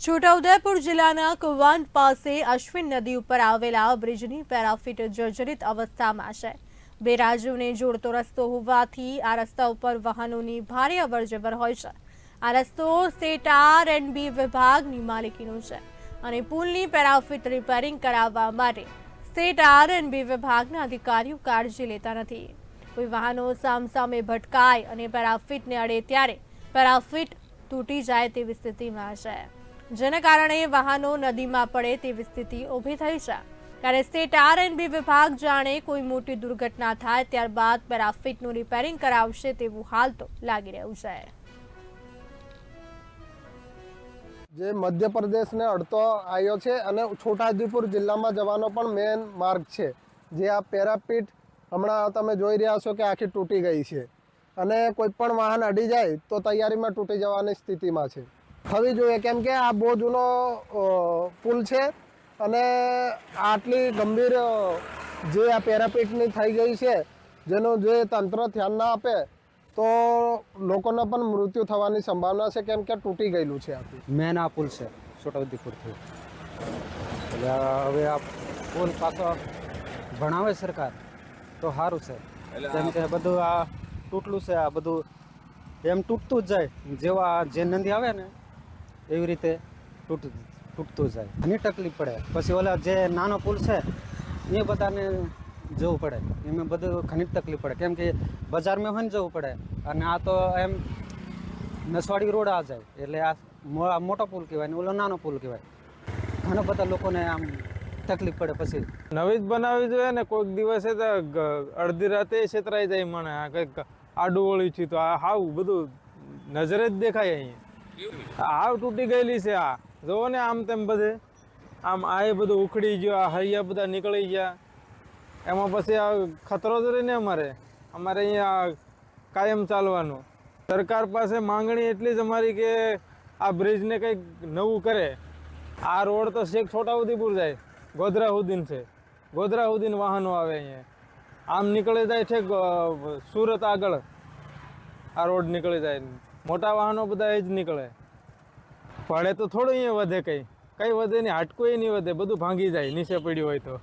છોટાઉદેપુર જિલ્લાના કુવાંત પાસે અશ્વિન નદી ઉપર આવેલા બ્રિજની પેરાફિટ જર્જરિત અવસ્થામાં છે. બે રાજ્યોને જોડતો રસ્તો હોવાથી આ રસ્તા ઉપર વાહનોની ભારે અવરજવર હોય છે. આ રસ્તો સ્ટેટ આર એન્ડ બી વિભાગની માલિકીનો છે અને પુલની પેરાફિટ રિપેરિંગ કરાવવા માટે સ્ટેટ આર એન્ડ બી વિભાગના અધિકારીઓ કાળજી લેતા નથી. કોઈ વાહનો સામસામે ભટકાય અને પેરાફિટને અડે ત્યારે પેરાફિટ તૂટી જાય તેવી સ્થિતિમાં છે. જેના કારણે વાહનો નદીમાં પડે તેવી સ્થિતિ ઊભી થઈ છે. ત્યારે સ્ટેટ આર એન્ડ વિભાગ જાણે કોઈ મોટી દુર્ઘટના થાય ત્યારબાદ પેરાફિટનું રિપેરિંગ કરાવશે તેવું હાલ તો લાગી રહ્યું છે. જે મધ્યપ્રદેશને અડતો આવ્યો છે અને છોટાઉદેપુર જિલ્લામાં જવાનો પણ મેન માર્ગ છે. જે આ પેરાપીટ હમણાં તમે જોઈ રહ્યા છો કે આખી તૂટી ગઈ છે. અને કોઈ પણ વાહન અડી જાય તો તૈયારીમાં તૂટી જવાની સ્થિતિમાં છે. થવી જોઈએ. કેમ કે આ બહુ જૂનો પુલ છે અને આટલી ગંભીર જે આ પેરાપીટની થઈ ગઈ છે જેનું જે તંત્ર ધ્યાન ના આપે તો લોકોના પણ મૃત્યુ થવાની સંભાવના છે. કેમ કે તૂટી ગયેલું છે આખું મેન આ પુલ છે છોટાઉદેપુરથી. એટલે હવે આ પુલ પાછો ભણાવે સરકાર તો સારું છે. કેમ કે બધું આ તૂટલું છે આ બધું એમ તૂટતું જ જાય. જેવા જે નદી આવે ને એવી રીતે તૂટ તૂટતું જાય. ઘણી તકલીફ પડે. પછી ઓલા જે નાનો પુલ છે, એ બધાને જવું પડે. એમાં બધું ઘણી તકલીફ પડે. કેમ કે બજારમાં હોય ને જવું પડે. અને આ તો એમ નસવાડી રોડ આ જાય. એટલે આ મોટો પુલ કહેવાય ને ઓલો નાનો પુલ કહેવાય. ઘણા બધા લોકોને આમ તકલીફ પડે પછી. નવી જ બનાવવી જોઈએ ને કોઈક દિવસે તો અડધી રાતે છેતરાઈ જાય મને આ કંઈક આડું વળ્યું છે તો આ હાવ બધું નજરે જ દેખાય અહીંયા. હાવ તૂટી ગયેલી છે આ. જોવો ને આમ તેમ બધે. આમ આ બધું ઉખડી ગયો, આ હૈયા બધા નીકળી ગયા. એમાં પછી આ ખતરો જ રહે ને અમારે. અમારે અહીંયા કાયમ ચાલવાનું. સરકાર પાસે માંગણી એટલી જ અમારી કે આ બ્રિજને કંઈક નવું કરે. આ રોડ તો છેક છોટાઉદેપુર જાય. ગોધરા સુધીન છે. ગોધરા સુધીન વાહનો આવે અહીંયા. આમ નીકળી જાય છે સુરત આગળ. આ રોડ નીકળી જાય. મોટા વાહનો બધા એ જ નીકળે. પડે તો થોડું અહીંયા વધે કંઈ. કંઈ વધે નહીં, હાટકોય નહીં વધે, બધું ભાંગી જાય, નીચે પડ્યું હોય તો.